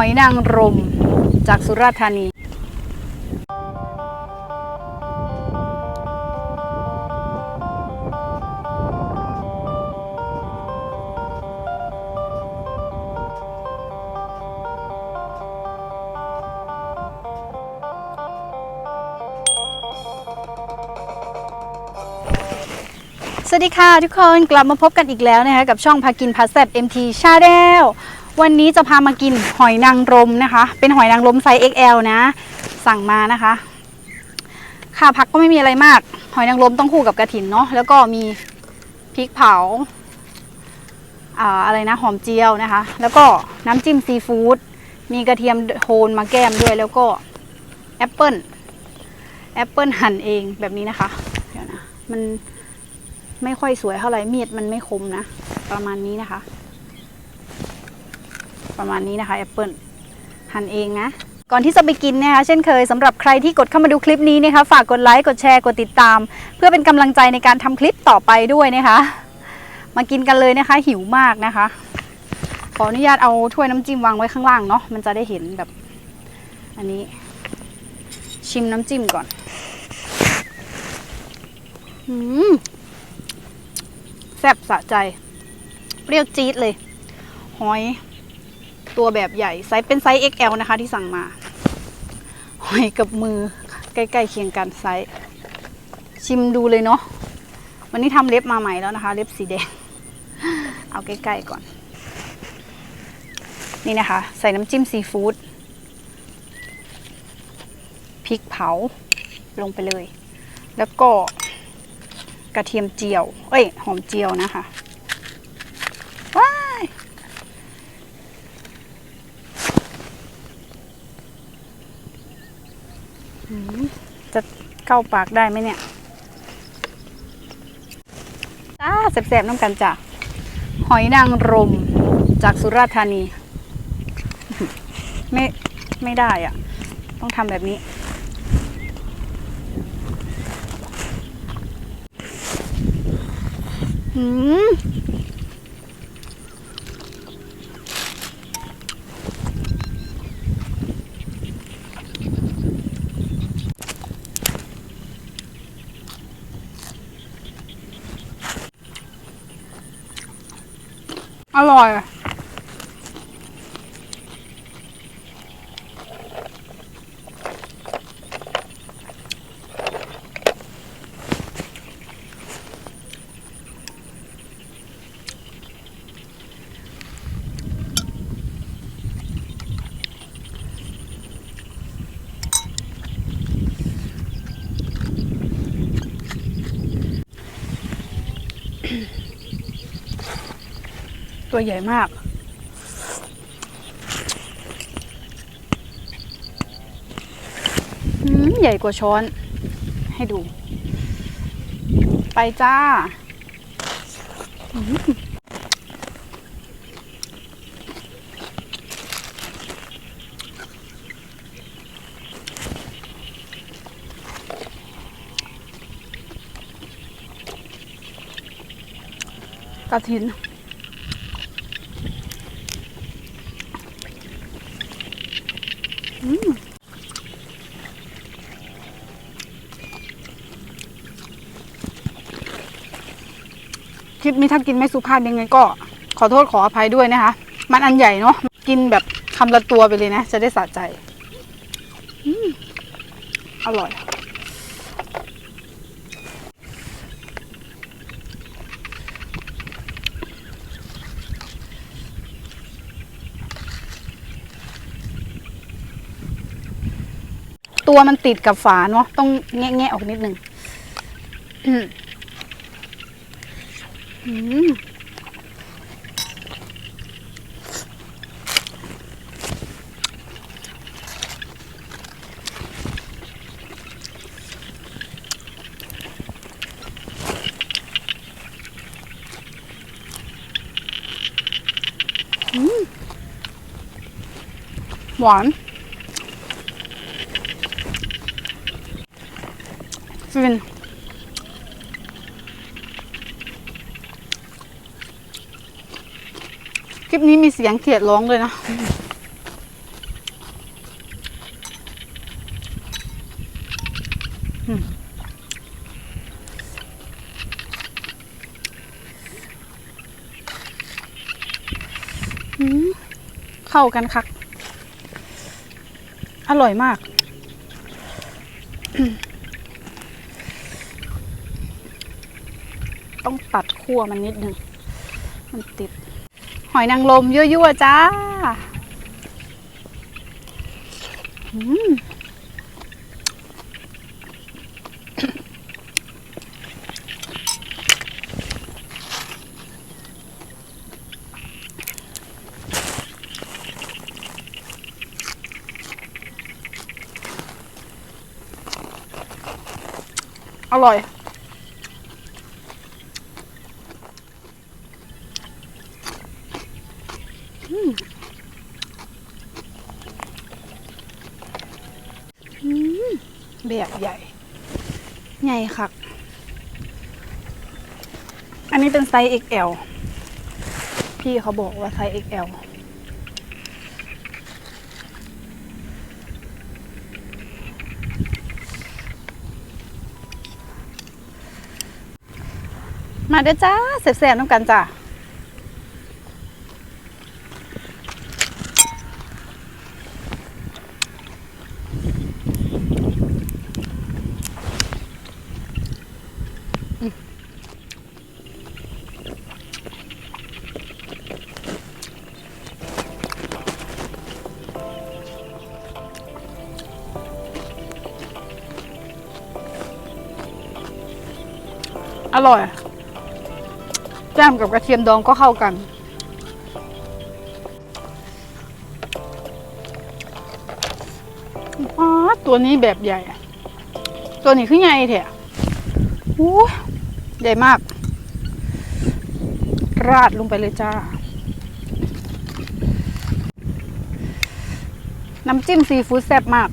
หอยนางรมจากสุราษฎร์ธานีสวัสดีค่ะทุกคนกลับมาพบกันอีกแล้วนะคะกับช่องพากินพาแซบ MT ชาแนล วันนี้จะพามากินหอยนางรมนะคะ เป็นหอยนางรมไซส์ XL นะ สั่งมานะคะ ค่าผักก็ไม่มีอะไรมาก หอยนางรมต้องคู่กับกระถินเนาะแล้วก็มีพริกเผาอ่าอะไรนะหอมเจียวนะคะ แล้วก็น้ำจิ้มซีฟู้ดมีกระเทียมโทนมาแก้มด้วยแล้วก็แอปเปิลแอปเปิลหั่นเองแบบนี้นะคะเดี๋ยวนะมันไม่ค่อยสวยเท่าไหร่มีดมันไม่คมนะ ประมาณนี้นะคะ ประมาณนี้นะคะแอปเปิลหั่นเองนะก่อนที่จะไปกินนะคะเช่นเคยสำหรับใครที่กดเข้ามาดูคลิปนี้นะคะฝากกดไลค์กดแชร์กดติดตาม เพื่อเป็นกำลังใจในการทำคลิปต่อไปด้วยนะคะ มากินกันเลยนะคะหิวมากนะคะ ขออนุญาตเอาถ้วยน้ำจิ้มวางไว้ข้างล่างเนาะมันจะได้เห็นแบบ อันนี้ ชิมน้ำจิ้มก่อนอืมแซ่บสะใจ เปรี้ยวจี๊ดเลย หอย ตัวแบบใหญ่ไซส์เป็นไซส์ XL นะคะที่สั่งมาหอยกับมือใกล้ๆเคียงกันไซส์ชิมดูเลยเนาะวันนี้ทำเล็บมาใหม่แล้วนะคะ เล็บสีแดง เอาใกล้ๆก่อน นี่นะคะ ใส่น้ำจิ้มซีฟู้ดพริกเผาลงไปเลย แล้วก็กระเทียมเจียว เอ้ย หอมเจียวนะคะ ว้ายหืมจะ เข้าปากได้ไหมเนี่ยจ้าแสบๆน้ำกันจ้ะหอยนางรมจากสุราษฎร์ธานี ไม่ไม่ได้อะ่ะต้องทำแบบนี้อืม อร่อย ตัวใหญ่มาก ใหญ่กว่าช้อน ให้ดู ไปจ้า กระถิน คลิปนี้ถ้ากินไม่สุภาพยังไงก็ขอโทษขออภัยด้วยนะคะ มันอันใหญ่เนาะกินแบบคำละตัวไปเลยนะ จะได้สะใจอืมอร่อย ตัวมันติดกับฝาเนาะต้องแงะๆออกนิดนึง หวานฟิน ลิปนี้มีเสียงเขียดร้องเลยนะ เข้ากันคัก อร่อยมาก ต้องตัดขั้วมันนิดหนึ่งมันติด อยนางรมยั่วๆจ้าอืมอร่อย อืมแบบใหญ่ ใหญ่คัก อันนี้เป็นไซส์ XL พี่เขาบอกว่าไซส์ XL มาเด้อจ้าเสร็จๆน้ำกันจ้า อร่อย แจ่มกับกระเทียมดองก็เข้ากัน อ๋อ ตัวนี้แบบใหญ่ ตัวนี้คือใหญ่แท้โอ้ใหญ่มาก ราดลงไปเลยจ้า น้ำจิ้มซีฟู้ดแซ่บมาก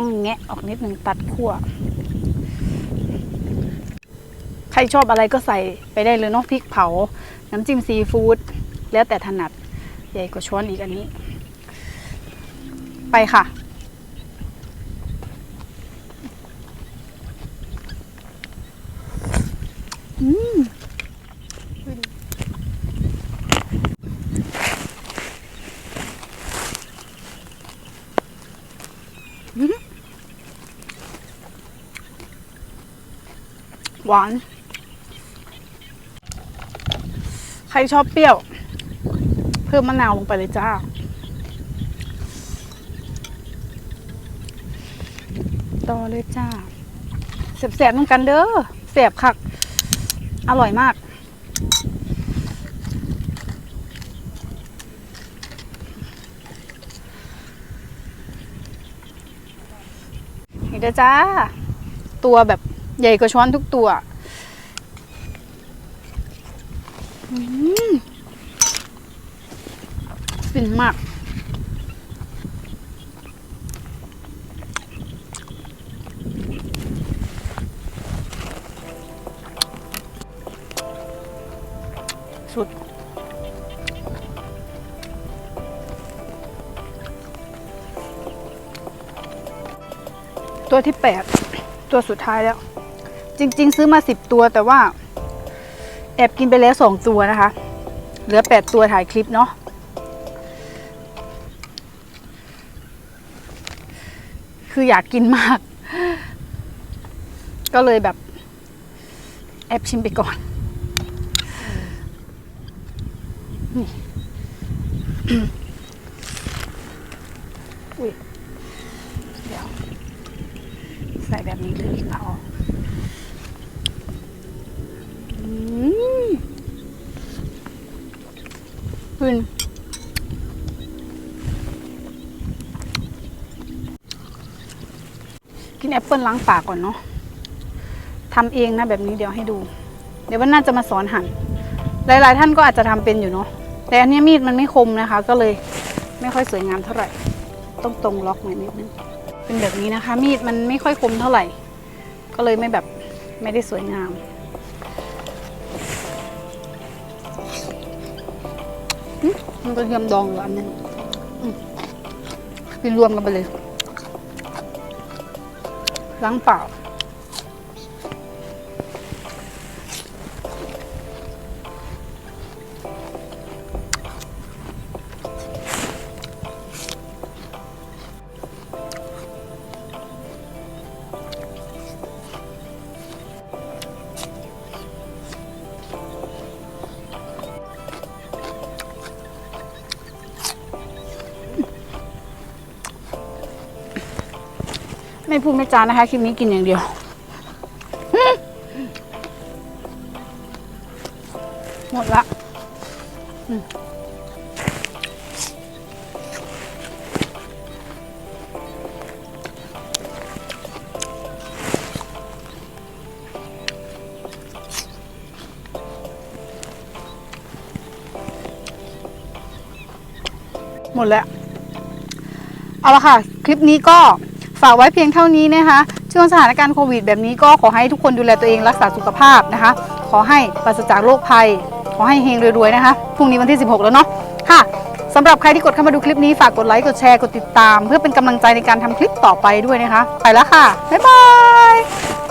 ต้องแงะออกนิดหนึ่งตัดขั้ว ใครชอบอะไรก็ใส่ไปได้เลยเนาะพริกเผา น้ำจิ้มซีฟู้ดแล้วแต่ถนัด ใหญ่กว่าช้อนอีกอันนี้ ไปค่ะอืม หวาน ใครชอบเปรี้ยว เพิ่มมะนาวลงไปเลยจ้า ต่อเลยจ้าเสียบๆเหมือนกันเด้อเสียบคัก อร่อยมากนี่เด้อจ้า ตัวแบบ ใหญ่กว่าช้อนทุกตัวอืมฟินมาก สุดตัวที่แปดตัวสุดท้ายแล้ว จริง ๆ ซื้อมาสิบตัวแต่ว่า แอบกินไปแล้วสองตัวนะคะ เหลือแปดตัวถ่ายคลิปเนาะคืออยากกินมาก ก็เลยแบบ แอบชิมไปก่อนนี่อุ้ยเดี๋ยว ใส่แบบนี้เลยพออืมคุณกินแอป เปิลล้างปากก่อนเนาะทำเองนะแบบนี้เดี๋ยวให้ดู เดี๋ยววันหน่าจะมาสอนหั่น หลาย ๆ ท่านก็อาจจะทำเป็นอยู่เนาะ แต่อันนี้มีดมันไม่คมนะคะ ก็เลยไม่ค่อยสวยงามเท่าไหร่ ต้องตรงล็อกหน่อยนิดนึง เป็นแบบนี้นะคะ มีดมันไม่ค่อยคมเท่าไหร่ ก็เลยไม่แบบไม่ได้สวยงามอืมมันกระเทียมดองอยู่อันนึงอืมกินรวมกันไปเลย ล้า ไม่พูดไม่จานะคะคลิปนี้กินอย่างเดียวหมดละหมดแล้ว เอาละค่ะ คลิปนี้ก็ ฝากไว้เพียงเท่านี้นะคะ ช่วงสถานการณ์โควิดแบบนี้ก็ขอให้ทุกคนดูแลตัวเองรักษาสุขภาพนะคะ ขอให้ปราศจากโรคภัย ขอให้เฮงรวยๆนะคะพรุ่งนี้วันที่ 16 แล้วเนาะค่ะสำหรับใครที่กดเข้ามาดูคลิปนี้ฝากกดไลค์กดแชร์กดติดตาม เพื่อเป็นกำลังใจในการทำคลิปต่อไปด้วยนะคะ ไปแล้วค่ะบ๊ายบาย